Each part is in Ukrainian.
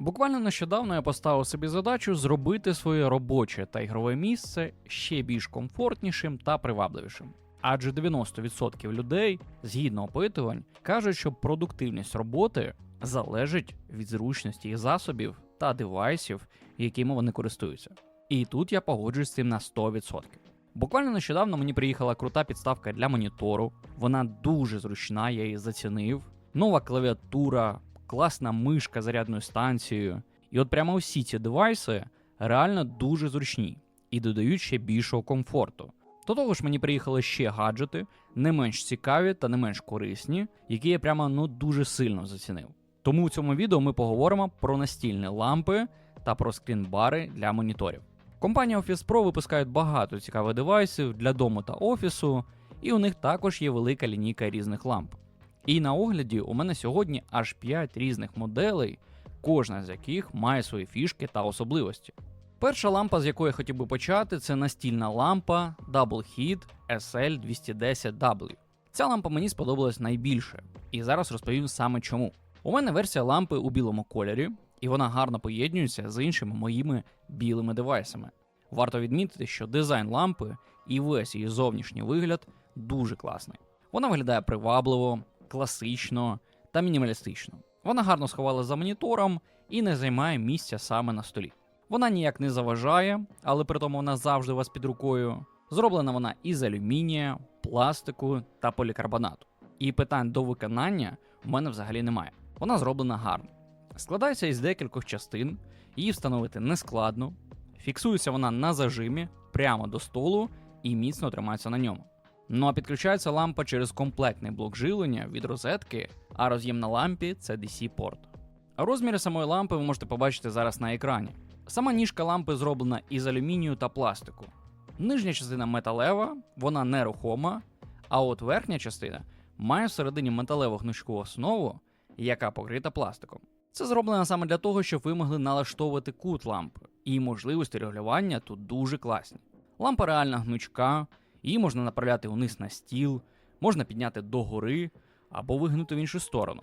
Буквально нещодавно я поставив собі задачу зробити своє робоче та ігрове місце ще більш комфортнішим та привабливішим. Адже 90% людей, згідно опитувань, кажуть, що продуктивність роботи залежить від зручності їх засобів та девайсів, якими вони користуються. І тут я погоджуюсь з цим на 100%. Буквально нещодавно мені приїхала крута підставка для монітору. Вона дуже зручна, я її зацінив. Нова клавіатура, класна мишка зарядною станцією. І от прямо усі ці девайси реально дуже зручні і додають ще більшого комфорту. До того ж, мені приїхали ще гаджети, не менш цікаві та не менш корисні, які я прямо ну дуже сильно зацінив. Тому в цьому відео ми поговоримо про настільні лампи та про скрінбари для моніторів. Компанія Office Pro випускає багато цікавих девайсів для дому та офісу, і у них також є велика лінійка різних ламп. І на огляді у мене сьогодні аж 5 різних моделей, кожна з яких має свої фішки та особливості. Перша лампа, з якої я хотів би почати, це настільна лампа Double Heat SL210W. Ця лампа мені сподобалась найбільше, і зараз розповім саме чому. У мене версія лампи у білому кольорі, і вона гарно поєднується з іншими моїми білими девайсами. Варто відмітити, що дизайн лампи і весь її зовнішній вигляд дуже класний. Вона виглядає привабливо, класично та мінімалістично. Вона гарно сховала за монітором і не займає місця саме на столі. Вона ніяк не заважає, але при тому вона завжди у вас під рукою. Зроблена вона із алюмінія, пластику та полікарбонату. І питань до виконання у мене взагалі немає. Вона зроблена гарно. Складається із декількох частин, її встановити нескладно, фіксується вона на зажимі прямо до столу і міцно тримається на ньому. Ну а підключається лампа через комплектний блок жилення від розетки, а роз'єм на лампі це DC-порт. Розміри самої лампи ви можете побачити зараз на екрані. Сама ніжка лампи зроблена із алюмінію та пластику. Нижня частина металева, вона нерухома, а от верхня частина має всередині металеву гнучку основу, яка покрита пластиком. Це зроблено саме для того, щоб ви могли налаштовувати кут лампи, і можливості регулювання тут дуже класні. Лампа реально гнучка, її можна направляти униз на стіл, можна підняти догори або вигнути в іншу сторону.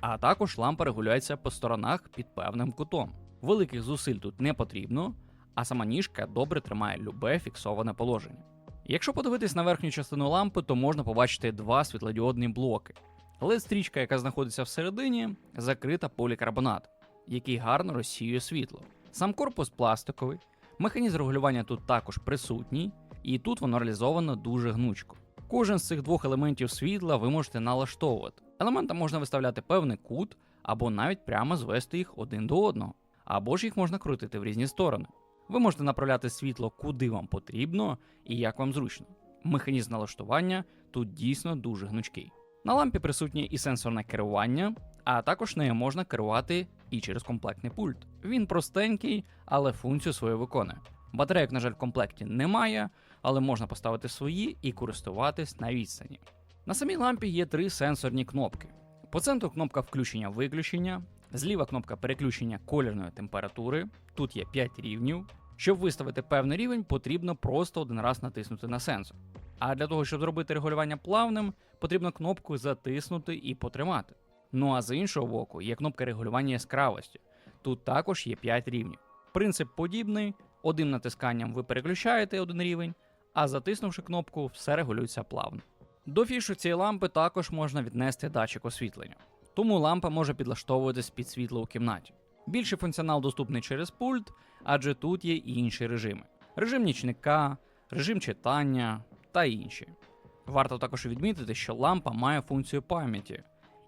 А також лампа регулюється по сторонах під певним кутом. Великих зусиль тут не потрібно, а сама ніжка добре тримає любе фіксоване положення. Якщо подивитись на верхню частину лампи, то можна побачити два світлодіодні блоки. led стрічка, яка знаходиться всередині, закрита полікарбонат, який гарно розсіює світло. Сам корпус пластиковий, механізм регулювання тут також присутній, і тут воно реалізовано дуже гнучко. Кожен з цих двох елементів світла ви можете налаштовувати. Елементам можна виставляти певний кут, або навіть прямо звести їх один до одного, або ж їх можна крутити в різні сторони. Ви можете направляти світло куди вам потрібно і як вам зручно. Механізм налаштування тут дійсно дуже гнучкий. На лампі присутнє і сенсорне керування, а також нею можна керувати і через комплектний пульт. Він простенький, але функцію свою виконує. Батарейок, на жаль, в комплекті немає, але можна поставити свої і користуватись на відстані. На самій лампі є три сенсорні кнопки. По центру кнопка включення-виключення, зліва кнопка переключення кольорної температури. Тут є 5 рівнів. Щоб виставити певний рівень, потрібно просто один раз натиснути на сенсор. А для того, щоб зробити регулювання плавним, потрібно кнопку затиснути і потримати. Ну а з іншого боку, є кнопка регулювання яскравості. Тут також є 5 рівнів. Принцип подібний: одним натисканням ви переключаєте один рівень, а затиснувши кнопку, все регулюється плавно. До фішу цієї лампи також можна віднести датчик освітлення, тому лампа може підлаштовуватись під світло у кімнаті. Більший функціонал доступний через пульт, адже тут є і інші режими: режим нічника, режим читання та інші. Варто також відмітити, що лампа має функцію пам'яті,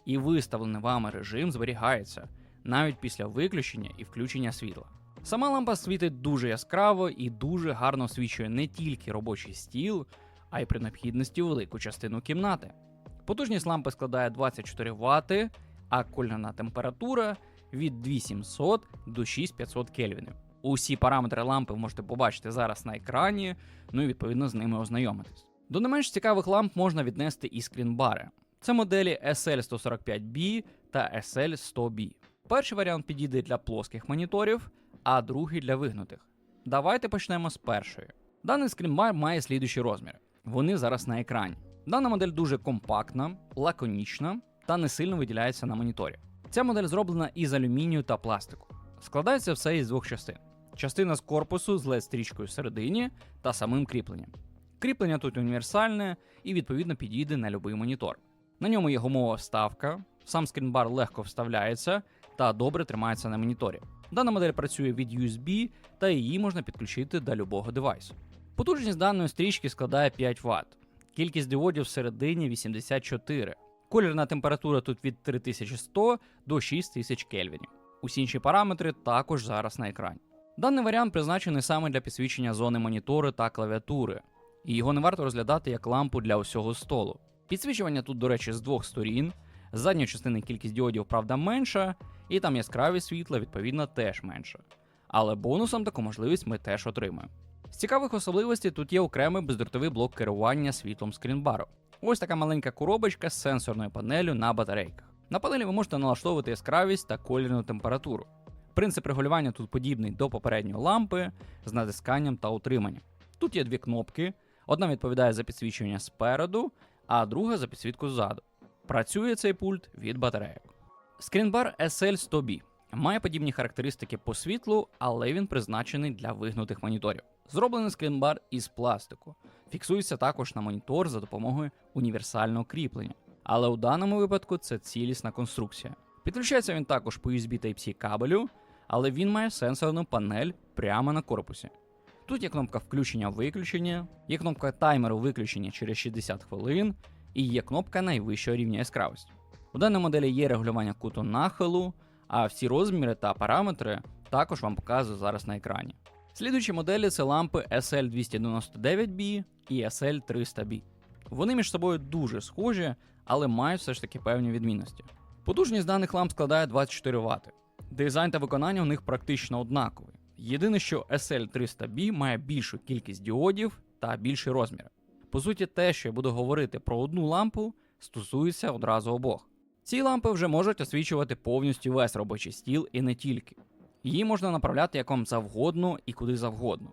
і виставлений вами режим зберігається навіть після виключення і включення світла. Сама лампа світить дуже яскраво і дуже гарно освічує не тільки робочий стіл, а й при необхідності велику частину кімнати. Потужність лампи складає 24 Вт, а кольорна температура від 2700 до 6500 Кельвінів. Усі параметри лампи можете побачити зараз на екрані, ну і відповідно з ними ознайомитись. До не менш цікавих ламп можна віднести і скрінбари. Це моделі SL145B та SL100B. Перший варіант підійде для плоских моніторів, а другий для вигнутих. Давайте почнемо з першої. Даний скрінбар має слідуючі розміри. Вони зараз на екрані. Дана модель дуже компактна, лаконічна та не сильно виділяється на моніторі. Ця модель зроблена із алюмінію та пластику. Складається все із двох частин: частина з корпусу з LED-стрічкою всередині та самим кріпленням. Кріплення тут універсальне і відповідно підійде на будь-який монітор. На ньому є гумова вставка, сам скрінбар легко вставляється та добре тримається на моніторі. Дана модель працює від USB та її можна підключити до любого девайсу. Потужність даної стрічки складає 5 Вт. Кількість діодів всередині 84. Колірна температура тут від 3100 до 6000 кельвінів. Усі інші параметри також зараз на екрані. Даний варіант призначений саме для підсвічення зони монітору та клавіатури, і його не варто розглядати як лампу для усього столу. Підсвічування тут, до речі, з двох сторін. З задньої частини кількість діодів, правда, менша, і там яскравість світла, відповідно, теж менша. Але бонусом таку можливість ми теж отримаємо. З цікавих особливостей тут є окремий бездротовий блок керування світлом скрінбару. Ось така маленька коробочка з сенсорною панелю на батарейках. На панелі ви можете налаштовувати яскравість та колірну температуру. Принцип регулювання тут подібний до попередньої лампи з натисканням та утриманням. Тут є дві кнопки: одна відповідає за підсвічування спереду, а друга за підсвітку ззаду. Працює цей пульт від батарейок. Скрінбар SL100B має подібні характеристики по світлу, але він призначений для вигнутих моніторів. Зроблений скрінбар із пластику. Фіксується також на монітор за допомогою універсального кріплення. Але у даному випадку це цілісна конструкція. Підключається він також по USB Type-C кабелю, але він має сенсорну панель прямо на корпусі. Тут є кнопка включення-виключення, є кнопка таймеру виключення через 60 хвилин і є кнопка найвищого рівня яскравості. У даній моделі є регулювання куту нахилу, а всі розміри та параметри також вам показую зараз на екрані. Слідуючі моделі це лампи SL299B і SL300B. Вони між собою дуже схожі, але мають все ж таки певні відмінності. Потужність даних ламп складає 24 Вт. Дизайн та виконання у них практично однакові. Єдине, що SL300B має більшу кількість діодів та більші розміри. По суті, те, що я буду говорити про одну лампу, стосується одразу обох. Ці лампи вже можуть освічувати повністю весь робочий стіл і не тільки. Її можна направляти як вам завгодно і куди завгодно.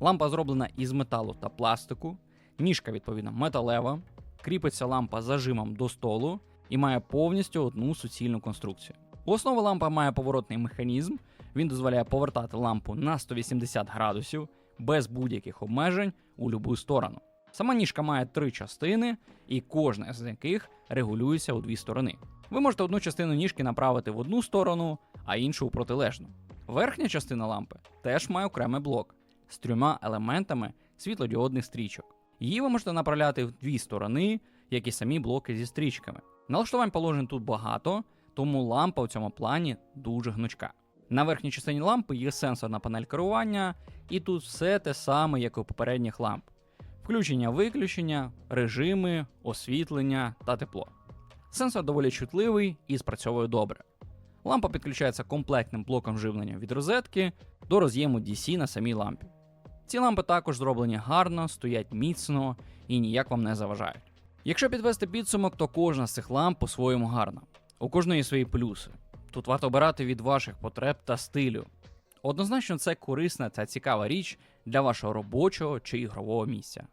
Лампа зроблена із металу та пластику, ніжка, відповідно, металева, кріпиться лампа зажимом до столу і має повністю одну суцільну конструкцію. У основі лампа має поворотний механізм, він дозволяє повертати лампу на 180 градусів без будь-яких обмежень у будь-яку сторону. Сама ніжка має три частини, і кожна з яких регулюється у дві сторони. Ви можете одну частину ніжки направити в одну сторону, а іншу у протилежну. Верхня частина лампи теж має окремий блок з трьома елементами світлодіодних стрічок. Її ви можете направляти в дві сторони, як і самі блоки зі стрічками. Налаштувань положень тут багато, тому лампа у цьому плані дуже гнучка. На верхній частині лампи є сенсорна панель керування, і тут все те саме, як і у попередніх ламп: включення, виключення, режими, освітлення та тепло. Сенсор доволі чутливий і спрацьовує добре. Лампа підключається комплектним блоком живлення від розетки до роз'єму DC на самій лампі. Ці лампи також зроблені гарно, стоять міцно і ніяк вам не заважають. Якщо підвести підсумок, то кожна з цих ламп по-своєму гарна. У кожної свої плюси. Тут варто обирати від ваших потреб та стилю. Однозначно, це корисна та цікава річ для вашого робочого чи ігрового місця.